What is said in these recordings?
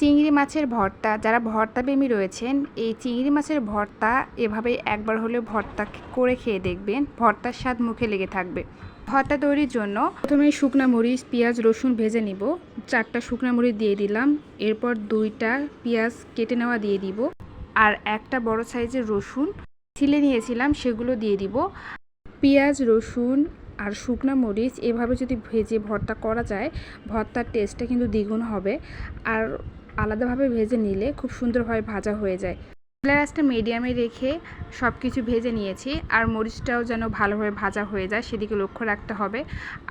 চিংড়ি মাছের ভর্তা, যারা ভর্তা প্রেমী রয়েছেন, এই চিংড়ি মাছের ভর্তা এভাবে একবার হলেও ভর্তা করে খেয়ে দেখবেন, ভর্তার স্বাদ মুখে লেগে থাকবে। ভর্তা তৈরির জন্য প্রথমে শুকনা মরিচ, পেঁয়াজ, রসুন ভেজে নিব। চারটা শুকনো মরিচ দিয়ে দিলাম। এরপর দুইটা পেঁয়াজ কেটে নেওয়া দিয়ে দিব। আর একটা বড় সাইজের রসুন ছিলে নিয়েছিলাম, সেগুলো দিয়ে দিব। পেঁয়াজ, রসুন আর শুকনা মরিচ এভাবে যদি ভেজে ভর্তা করা যায়, ভর্তার টেস্টটা কিন্তু দ্বিগুণ হবে। আর আলাদাভাবে ভেজে নিলে খুব সুন্দরভাবে ভাজা হয়ে যায়। গ্যাসটা মিডিয়ামে রেখে সব কিছু ভেজে নিয়েছি, আর মরিচটাও যেন ভালোভাবে ভাজা হয়ে যায় সেদিকে লক্ষ্য রাখতে হবে।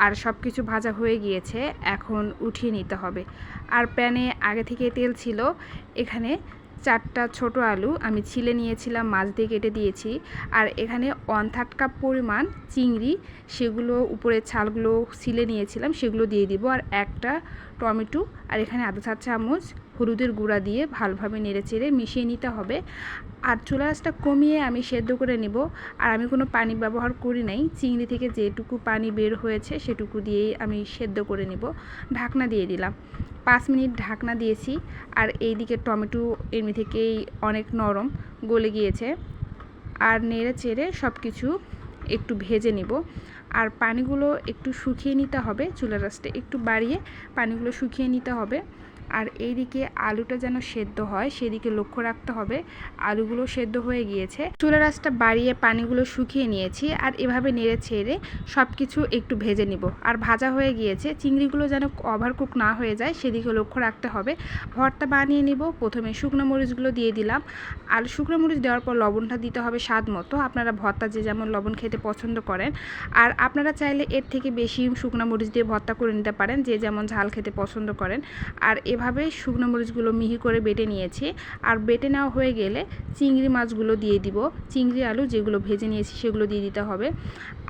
আর সব কিছু ভাজা হয়ে গিয়েছে, এখন উঠিয়ে নিতে হবে। আর প্যানে আগে থেকে তেল ছিল, এখানে চারটা ছোট আলু আমি ছিলে নিয়েছিলাম, মাছ দিয়ে কেটে দিয়েছি। আর এখানে ওয়ান থার্ড কাপ পরিমাণ চিংড়ি, সেগুলো, উপরের ছালগুলো ছিলে নিয়েছিলাম, সেগুলো দিয়ে দিব। আর একটা টমেটো, আর এখানে আধা চা চামচ হলুদের গুঁড়া দিয়ে ভালোভাবে নেড়ে চেড়ে মিশিয়ে নিতে হবে। আর চুলা আঁচটা কমিয়ে আমি সেদ্ধ করে নেব। আর আমি কোনো পানি ব্যবহার করি নাই। চিংড়ি থেকে যেটুকু পানি বের হয়েছে, সেটুকু দিয়েই আমি সেদ্ধ করে নেব। ঢাকনা দিয়ে দিলাম। পাঁচ মিনিট ঢাকনা দিয়েছি আর এই দিকে টমেটো এমনি থেকেই অনেক নরম গলে গিয়েছে। আর নেড়ে চেড়ে সব কিছু একটু ভেজে নেব। আর পানিগুলো একটু শুকিয়ে নিতে হবে, চুলার রাসটা একটু বাড়িয়ে পানিগুলো শুকিয়ে নিতে হবে। আর এইদিকে আলুটা যেন সেদ্ধ হয়, সেদিকে লক্ষ্য রাখতে হবে, আলুগুলো সেদ্ধ হয়ে গিয়েছে। চুলা রাসটা বাড়িয়ে পানিগুলো শুকিয়ে নিয়েছি আর এভাবে নেড়ে ছেড়ে সব কিছু একটু ভেজে নিব। আর ভাজা হয়ে গিয়েছে, চিংড়িগুলো যেন ওভারকুক না হয়ে যায়, সেদিকে লক্ষ্য রাখতে হবে। ভর্তা বানিয়ে নিব, প্রথমে শুকনো মরিচগুলো দিয়ে দিলাম। আর শুকনো মরিচ দেওয়ার পর লবণটা দিতে হবে স্বাদ মতো, আপনারা ভর্তা যে যেমন লবণ খেতে পছন্দ করেন। আর আপনারা চাইলে এর থেকে বেশি শুকনো মরিচ দিয়ে ভর্তা করে নিতে পারেন, যে যেমন ঝাল খেতে পছন্দ করেন। আর এভাবে শুকনো মরিচগুলো মিহি করে বেটে নিয়েছি। আর বেটে নেওয়া হয়ে গেলে চিংড়ি মাছগুলো দিয়ে দিব। চিংড়ি আলু যেগুলো ভেজে নিয়েছি সেগুলো দিয়ে দিতে হবে।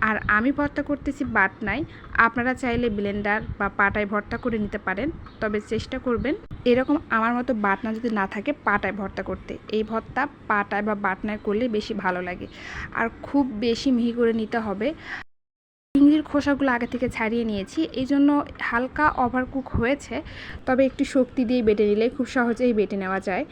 আর আমি ভর্তা করতেছি বাটনায়। আপনারা চাইলে ব্লেন্ডার বা পাটায় ভর্তা করে নিতে পারেন, তবে চেষ্টা করবেন এরকম আমার মতো বাটনা যদি না থাকে পাটায় ভর্তা করতে। এই ভর্তা পাটায় বা বাটনায় করলে বেশি ভালো লাগে। আর খুব বেশি মিহি করে নিতে হবে। খোসাগুলো আগে থেকে ছাড়িয়ে নিয়েছি। এই জন্য হালকা ওভারকুক হয়েছে। তবে একটু শক্তি দিয়ে বেটে নিলে খুব সহজেই বেটে নেওয়া যায়।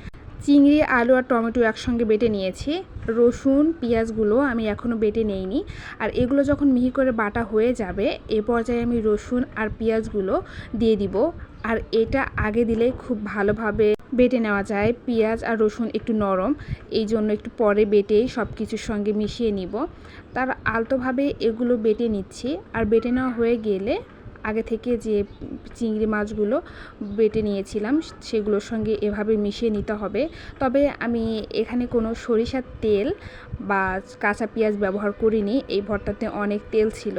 চিংড়ি, আলু আর টমেটো একসঙ্গে বেটে নিয়েছি। রসুন, পেঁয়াজগুলো আমি এখনও বেটে নেইনি। আর এগুলো যখন মিহি করে বাটা হয়ে যাবে, এ পর্যায়ে আমি রসুন আর পেঁয়াজগুলো দিয়ে দিব। আর এটা আগে দিলে খুব ভালোভাবে বেটে নেওয়া যায়। পেঁয়াজ আর রসুন একটু নরম, এই জন্য একটু পরে বেটে সব কিছুর সঙ্গে মিশিয়ে নিব। তার আলতোভাবে এগুলো বেটে নিচ্ছি। আর বেটে নেওয়া হয়ে গেলে আগে থেকে যে চিংড়ি মাছগুলো বেটে নিয়েছিলাম, সেগুলোর সঙ্গে এভাবে মিশিয়ে নিতে হবে। তবে আমি এখানে কোনো সরিষার তেল বা কাঁচা পেঁয়াজ ব্যবহার করিনি। এই ভর্তাতে অনেক তেল ছিল।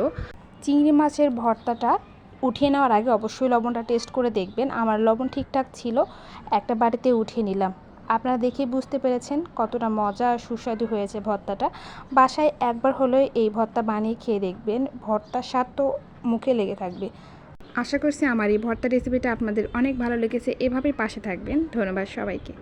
চিংড়ি মাছের ভর্তাটা উঠিয়ে নেওয়ার আগে অবশ্যই লবণটা টেস্ট করে দেখবেন। আমার লবণ ঠিকঠাক ছিল, একটা বাড়িতে উঠিয়ে নিলাম। আপনারা দেখে বুঝতে পেরেছেন কতটা মজা সুস্বাদু হয়েছে ভর্তাটা। বাসায় একবার হলেও এই ভর্তা বানিয়ে খেয়ে দেখবেন, ভর্তার স্বাদ তো মুখে লেগে থাকবে। আশা করছি আমার এই ভর্তা রেসিপিটা আপনাদের অনেক ভালো লেগেছে। এভাবেই পাশে থাকবেন। ধন্যবাদ সবাইকে।